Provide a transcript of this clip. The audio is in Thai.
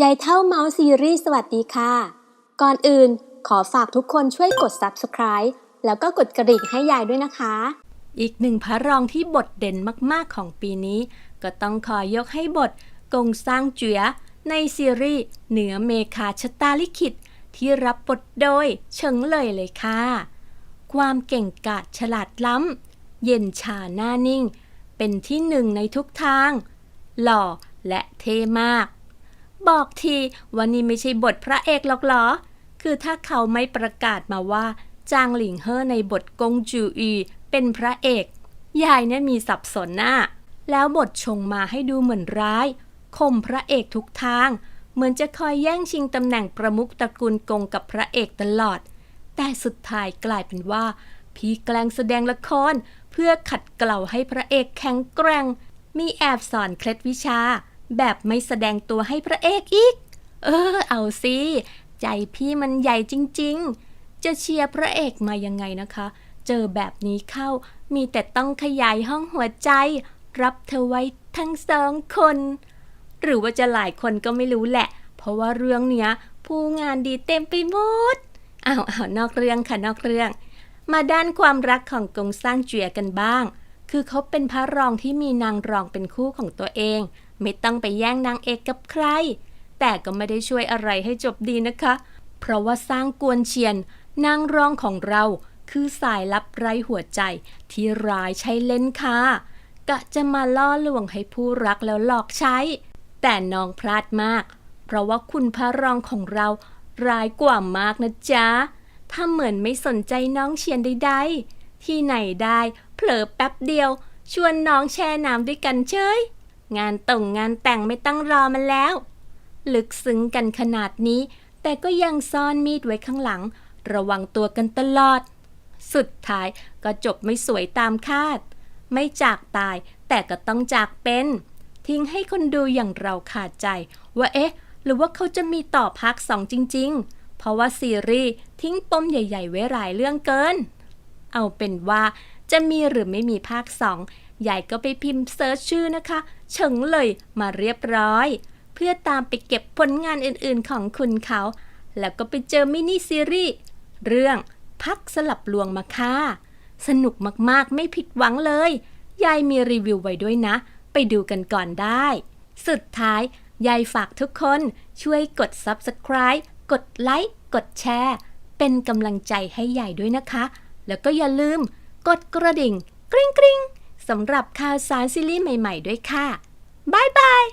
ยายเท่าเมาส์ซีรีส์สวัสดีค่ะ ก่อนอื่นขอฝากทุกคนช่วยกด subscribe แล้วก็กดกระดิ่งให้ยายด้วยนะคะ อีกหนึ่งพระรองที่บทเด่นมากๆของปีนี้ ก็ต้องขอยกให้บทกงสร้างเจียในซีรีส์เหนือเมคาชะตาลิขิต ที่รับบทโดยเฉิงเลยเลยค่ะ ความเก่งกาจฉลาดล้ำ เย็นชาหน้านิ่ง เป็นที่หนึ่งในทุกทาง หล่อและเท่มาก บอกทีว่านี่ไม่ใช่บทพระเอกหรอกหรอ คือถ้าเขาไม่ประกาศมาว่า จางหลิงเฮ่อในบทกงจูอีเป็นพระเอก ยายเนี่ยมีสับสนหน้า แล้วบทชงมาให้ดูเหมือนร้ายข่มพระเอกทุกทาง เหมือนจะคอยแย่งชิงตำแหน่งประมุขตระกูลกงกับพระเอกตลอด แต่สุดท้ายกลายเป็นว่า พี่แกล้งแสดงละคร เพื่อขัดเกลาให้พระเอกแข็งแกร่ง มีแอบสอนเคล็ดวิชา แบบไม่แสดงตัวให้พระเอกอีก เออ เอาสิใจพี่มันใหญ่จริง ๆ จะเชียร์พระเอกมายังไงนะคะ เจอแบบนี้เข้ามีแต่ต้องขยายห้องหัวใจ รับเธอไว้ทั้งสองคน หรือว่าจะหลายคนก็ไม่รู้แหละ เพราะว่าเรื่องเนี้ยผู้งานดีเต็มไปหมดอ้าวอ้าวนอกเรื่องค่ะนอกเรื่อง มาด้านความรักของกงสร้างเจียกันบ้าง คือเขาเป็นพระรองที่มีนางรองเป็นคู่ของตัวเอง ไม่ต้องไปแย่งนางเอกกับใคร แต่ก็ไม่ได้ช่วยอะไรให้จบดีนะคะ เพราะว่าสร้างกวนเชียน นางรองของเราคือสายลับไร้หัวใจที่ร้ายใช้เล่นค่ะกะจะมาล่อลวงให้ผู้รักแล้วหลอกใช้ แต่น้องพลาดมาก เพราะว่าคุณพระรองของเราร้ายกว่ามากนะจ๊ะถ้าเหมือนไม่สนใจน้องเชียนใดๆที่ไหนได้ เผลอแป๊บเดียว ชวนน้องแช่น้ำด้วยกันเฉย งานต่งงานแต่งไม่ต้องรอมันแล้ว ลึกซึ้งกันขนาดนี้ แต่ก็ยังซ่อนมีดไว้ข้างหลัง ระวังตัวกันตลอด สุดท้ายก็จบไม่สวยตามคาด ไม่จากตายแต่ก็ต้องจากเป็น ทิ้งให้คนดูอย่างเราขาดใจ ว่าเอ๊ะ หรือว่าเขาจะมีต่อภาคสองจริง ๆ เพราะว่าซีรีส์ทิ้งปมใหญ่ ๆ ไว้หลายเรื่องเกิน เอาเป็นว่าจะมีหรือไม่มีภาคสอง ใหญ่ก็ไปพิมพ์เซิร์ชชื่อนะคะเฉิงเลยมาเรียบร้อย เพื่อตามไปเก็บผลงานอื่นๆของคุณเขา แล้วก็ไปเจอมินิซีรีส์เรื่องพักสลับลวงมาค่ะ สนุกมากๆไม่ผิดหวังเลย ยายมีรีวิวไว้ด้วยนะ ไปดูกันก่อนได้ สุดท้าย ยายฝากทุกคนช่วยกด Subscribe กดไลค์กดแชร์ เป็นกำลังใจให้ยายด้วยนะคะ แล้วก็อย่าลืม กดกระดิ่ง กริ๊งกริ๊ง สำหรับข่าวสารซีรีส์ใหม่ ๆ ด้วยค่ะบายบาย